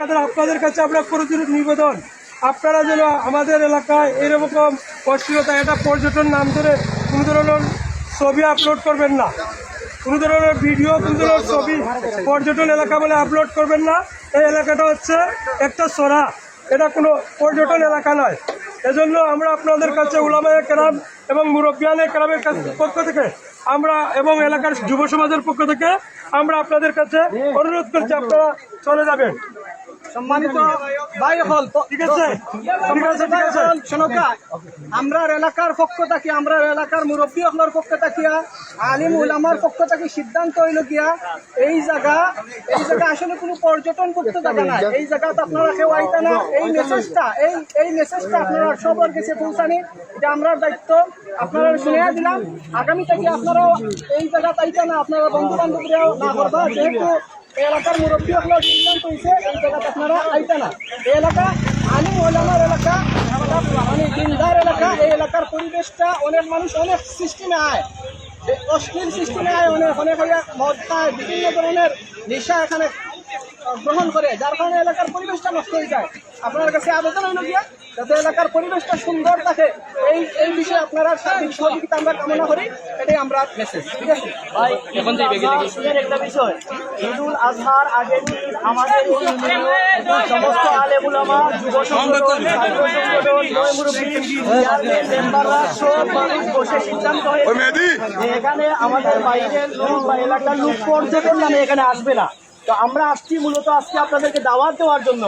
আপনাদের কাছে আমরা করজোর নিবেদন। আপনারা যেন আমাদের এলাকায় এরকম অশ্লীলতা এটা পর্যটন নাম ধরে কোনো ধরনের ছবি আপলোড করবেন না। কোনো ধরনের ভিডিও কোনো ধরনের ছবি পর্যটন এলাকা বলে আপলোড করবেন না। এই এলাকাটা হচ্ছে একটা সরা। এটা কোনো পর্যটন এলাকা নয়। এজন্য আমরা আপনাদের কাছে উলামায় কেরাম এবং মুরব্বিয়ানে কেরামের পক্ষ থেকে আমরা এবং এলাকার যুব সমাজের পক্ষ থেকে আমরা আপনাদের কাছে অনুরোধ করছি, আপনারা চলে যাবেন। সম্মানিত ভাই হল ঠিক আছে। ঠিক আছে ঠিক আছে। শোনকা আমরা এলাকার পক্ষ থাকি আমরা এলাকার মুরব্বী হলার পক্ষ থাকিয়া আলিম উলামার পক্ষ থাকি সিদ্ধান্ত হইল গিয়া এই জায়গা এই জায়গা আসলে কোনো পর্যটন করতে জায়গা না এই জায়গাতে আপনারা কেউ আইতা না। এই মেসেজটা এই এই মেসেজটা আপনারা সবার কাছে পৌঁছানি। এটা আমরা দায়িত্ব। আপনারা শুনে দিলাম। আগামী থেকে আপনারাও এই জায়গা পাইতা না আপনারা বন্ধু বান্ধবরাও না করবা যেহেতু এলাকার মুরব্বী আপনার সিদ্ধান্ত হয়েছে এই জায়গাতে আপনারা আইতা না। এলাকা আলিম ওলামার এলাকা মানে দিনদার এলাকা। এই এলাকার পরিবেশটা অনেক মানুষ, অনেক সিস্টেমে আয়। অশ্লীল সিস্টেমে আয়, অনেক অনেক মদ খায়, বিভিন্ন ধরনের নেশা এখানে গ্রহণ করে যার কারণে এলাকার পরিবেশটা নষ্ট হয়ে যায়। আপনার কাছে আবেদন হইল গিয়া যাতে এলাকার পরিবেশটা সুন্দর থাকে। এই এই বিষয়ে আপনারা সার্বিক সহযোগিতা আমরা কামনা করি এটাই আমরা মেসেজ ঠিক আছে? ভাই এখন একটা বিষয় ঈদুল আজহার আগের দিন আমাদের সমস্ত আলেম উলামা যুব সংগঠন নয় মুরব্বী চেয়ারম্যান মেম্বাররা সব মানুষ বসে সিদ্ধান্ত হয়েছে যে এখানে আমাদের বাইরের লোক বা এলাকার লোক পর্যটন মানে এখানে আসবে না। তো আমরা আসছি মূলত আজকে আপনাদেরকে দাওয়াত দেওয়ার জন্য।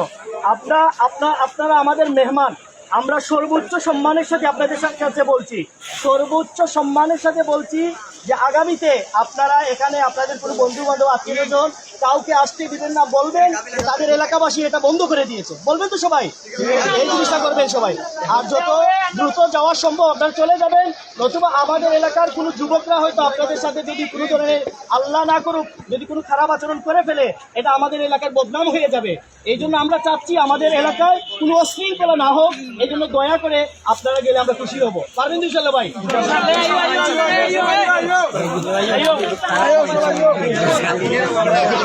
আপনারা আপনার আপনারা আমাদের মেহমান, আমরা সর্বোচ্চ সম্মানের সাথে আপনাদের কাছে বলছি। সর্বোচ্চ সম্মানের সাথে বলছি যে আগামীতে আপনারা এখানে আপনাদের কোনো বন্ধু বান্ধব আত্মীয়জন কাউকে আসতে দিবেন না বলবেন তাদের এলাকাবাসী এটা বন্ধ করে দিয়েছে বলবেন তো সবাই এই জিনিসটা করবেন সবাই আর যত দ্রুত যাওয়া সম্ভব আপনারা চলে যাবেন নতুবা আমাদের এলাকার কোনো যুবকরা হয়তো আপনাদের সাথে যদি কোনো ধরনের আল্লাহ না করুক যদি কোনো খারাপ আচরণ করে ফেলে এটা আমাদের এলাকার বদনাম হয়ে যাবে এই জন্য আমরা চাচ্ছি আমাদের এলাকায় কোনো অশৃঙ্খলা না হোক এই জন্য দয়া করে আপনারা গেলে আমরা খুশি হব পারবেন ইনশাল্লাহ ভাই।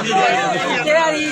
Get out of here.